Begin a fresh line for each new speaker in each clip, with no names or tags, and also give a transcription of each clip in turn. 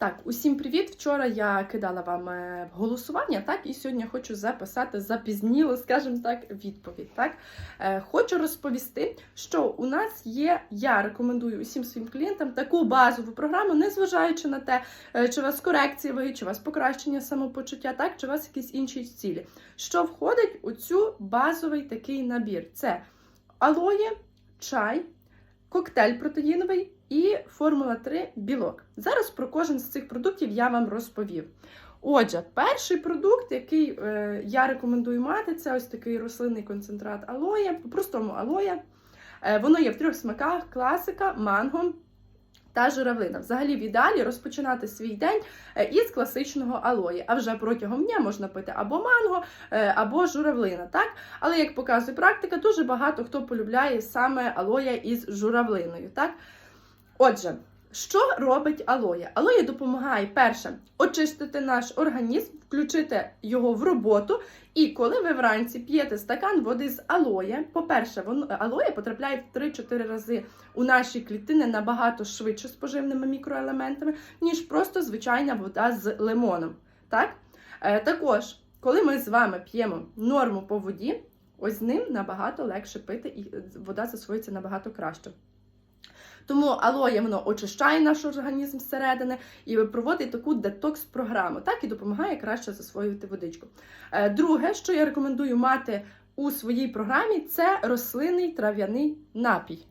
Так, усім привіт! Вчора я кидала вам е, голосування, так, і сьогодні хочу записати запізніло, скажімо так, відповідь. Так. Е, Хочу розповісти, що у нас є, я рекомендую усім своїм клієнтам таку базову програму, незважаючи на те, е, чи у вас корекція ваги, чи у вас покращення самопочуття, так, чи у вас якісь інші цілі. Що входить у цю базовий такий набір? Це алоє, чай, коктейль протеїновий і Формула 3 білок. Зараз про кожен з цих продуктів я вам розповів. Отже, перший продукт, який е, я рекомендую мати, це ось такий рослинний концентрат алоє, по-простому алоє. Е, воно є в трьох смаках: класика, манго. Та журавлина. Взагалі в ідеалі розпочинати свій день е, із класичного алої. А вже протягом дня можна пити або манго, е, або журавлина. Так? Але як показує практика, дуже багато хто полюбляє саме алоя із журавлиною. Так? Отже, що робить алоя? Алоя допомагає перше очистити наш організм, включити його в роботу. І коли ви вранці п'єте стакан води з алоє, по-перше, алоє потрапляє в 3-4 рази у наші клітини набагато швидше з поживними мікроелементами, ніж просто звичайна вода з лимоном. Так? Е, також, коли ми з вами п'ємо норму по воді, ось з ним набагато легше пити, і вода засвоїться набагато краще. Тому алоє воно очищає наш організм зсередини і проводить таку детокс-програму, так і допомагає краще засвоювати водичку. Е, Друге, що я рекомендую мати у своїй програмі, це рослинний трав'яний напій.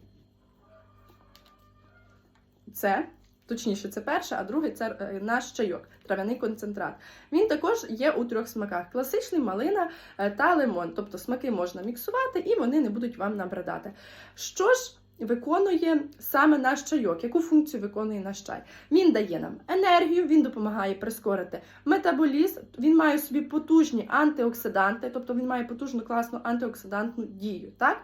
Це, точніше, це перше, а другий це е, наш чайок, трав'яний концентрат. Він також є у трьох смаках: класичний, малина е, та лимон. Тобто смаки можна міксувати і вони не будуть вам набридати. Що ж виконує саме наш чайок, яку функцію виконує наш чай? Він дає нам енергію, він допомагає прискорити метаболізм, він має собі потужні антиоксиданти, тобто він має потужну класну антиоксидантну дію. Так?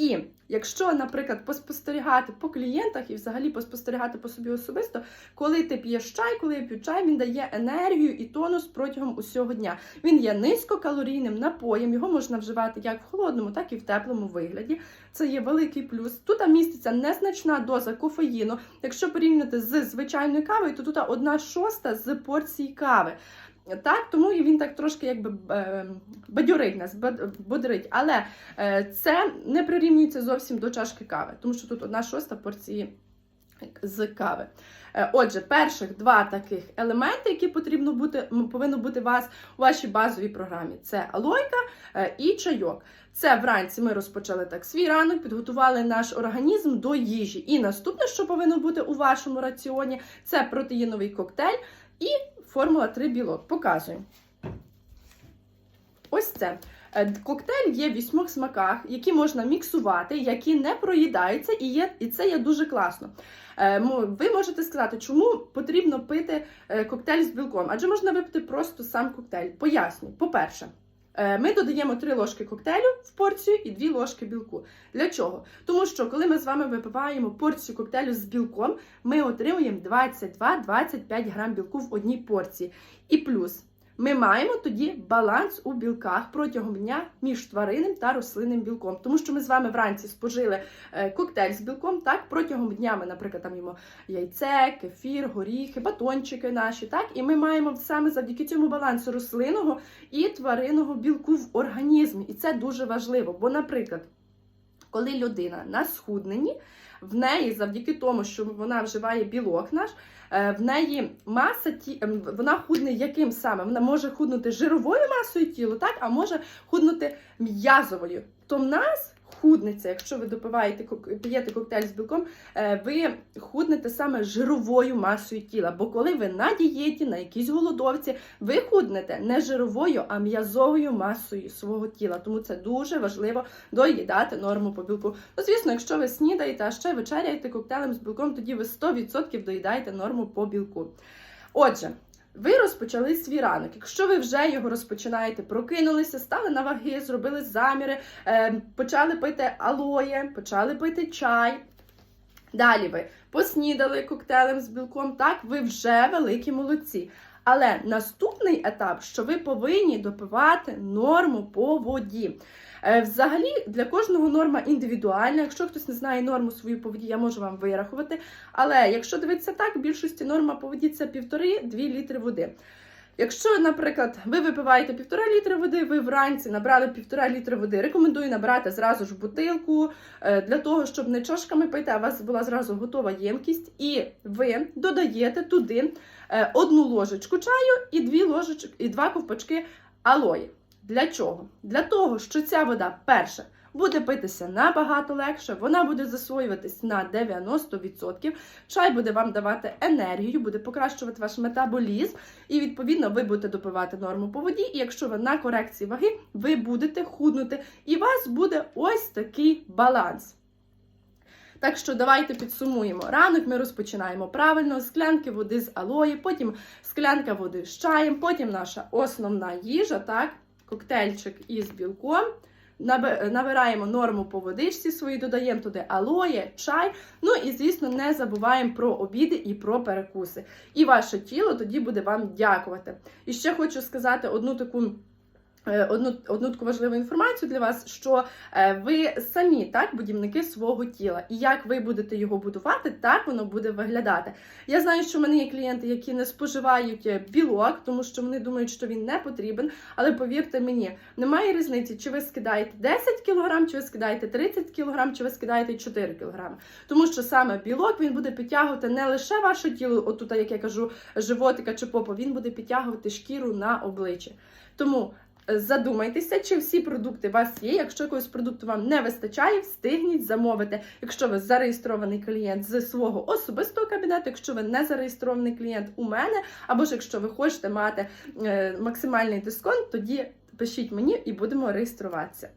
І якщо, наприклад, поспостерігати по клієнтах і взагалі поспостерігати по собі особисто, коли ти п'єш чай, коли я п'ю чай, він дає енергію і тонус протягом усього дня. Він є низькокалорійним напоєм, його можна вживати як в холодному, так і в теплому вигляді. Це є великий плюс. Тут міститься незначна доза кофеїну. Якщо порівняти з звичайною кавою, то тут одна шоста з порції кави. Так, тому він так трошки якби е, бадьорить нас, бодрить. Але е, це не прирівнюється зовсім до чашки кави, тому що тут одна шоста порції з кави. Е, Отже, перших два таких елементи, які потрібно бути, повинно бути у вас у вашій базовій програмі: це алойка і чайок. Це вранці ми розпочали так свій ранок, підготували наш організм до їжі. І наступне, що повинно бути у вашому раціоні, це протеїновий коктейль і формула 3 білок. Показую. Ось це. Е, Коктейль є в вісьмох смаках, які можна міксувати, які не проїдаються, і є, і це є дуже класно. Е, Ви можете сказати, чому потрібно пити е, коктейль з білком? Адже можна випити просто сам коктейль. Поясню. По-перше, ми додаємо 3 ложки коктейлю в порцію і 2 ложки білку. Для чого? Тому що коли ми з вами випиваємо порцію коктейлю з білком, ми отримуємо 22-25 грам білку в одній порції. І плюс. Ми маємо тоді баланс у білках протягом дня між тваринним та рослинним білком. Тому що ми з вами вранці спожили е, коктейль з білком, так протягом дня ми, наприклад, там їмо яйце, кефір, горіхи, батончики наші, так, і ми маємо саме завдяки цьому балансу рослинного і тваринного білку в організмі. І це дуже важливо. Бо, наприклад, коли людина на схудненні, в неї завдяки тому, що вона вживає білок наш, е, в неї маса ті, ем, вона худне яким саме? Вона може худнути жировою масою тіла, так, а може худнути м'язовою. То в нас худнеться, якщо ви допиваєте п'єте коктейль з білком, е, ви худнете саме жировою масою тіла. Бо коли ви на дієті, на якійсь голодовці, ви худнете не жировою, а м'язовою масою свого тіла. Тому це дуже важливо доїдати норму по білку. Ну, звісно, якщо ви снідаєте, а ще вечеряєте коктейлем з білком, тоді ви 100% доїдаєте норму по білку. Отже. Ви розпочали свій ранок. Якщо ви вже його розпочинаєте, прокинулися, стали на ваги, зробили заміри, е, почали пити алоє, почали пити чай. Далі ви поснідали коктейлем з білком, так, ви вже великі молодці. Але наступний етап, що ви повинні допивати норму по воді. Е, Взагалі для кожного норма індивідуальна. Якщо хтось не знає норму свою по я можу вам вирахувати. Але якщо дивитися так, в більшості норма поводі це 1,5-2 літри води. Якщо, наприклад, ви випиваєте півтора літра води, ви вранці набрали півтора літра води. Рекомендую набрати зразу ж бутилку е, для того, щоб не чашками пити, а у вас була зразу готова ємкість, і ви додаєте туди е, одну ложечку чаю і дві ложечки, і два ковпачки алої. Для чого? Для того, що ця вода перше буде питися набагато легше, вона буде засвоюватись на 90%. Чай буде вам давати енергію, буде покращувати ваш метаболізм, і відповідно ви будете допивати норму по воді. І якщо ви на корекції ваги, ви будете худнути, і у вас буде ось такий баланс. Так що давайте підсумуємо. Ранок ми розпочинаємо правильно, склянки води з алої, потім склянка води з чаєм, потім наша основна їжа, так, коктейльчик із білком. Набираємо норму по водичці свої, додаємо туди алоє, чай. Ну і, звісно, не забуваємо про обіди і про перекуси. І ваше тіло тоді буде вам дякувати. І ще хочу сказати одну таку. Е, Одну, одну таку важливу інформацію для вас, що е, ви самі так будівники свого тіла, і як ви будете його будувати, так воно буде виглядати. Я знаю, що в мене є клієнти, які не споживають е, білок, тому що вони думають, що він не потрібен. Але повірте мені, немає різниці, чи ви скидаєте 10 кг, чи ви скидаєте 30 кг, чи ви скидаєте 4 кг. Тому що саме білок він буде підтягувати не лише ваше тіло, отут, як я кажу, животика чи попа, він буде підтягувати шкіру на обличчі. Тому задумайтеся, чи всі продукти у вас є. Якщо якогось продукту вам не вистачає, встигніть замовити. Якщо ви зареєстрований клієнт з свого особистого кабінету, якщо ви не зареєстрований клієнт у мене, або ж якщо ви хочете мати е, максимальний дисконт, тоді пишіть мені і будемо реєструватися.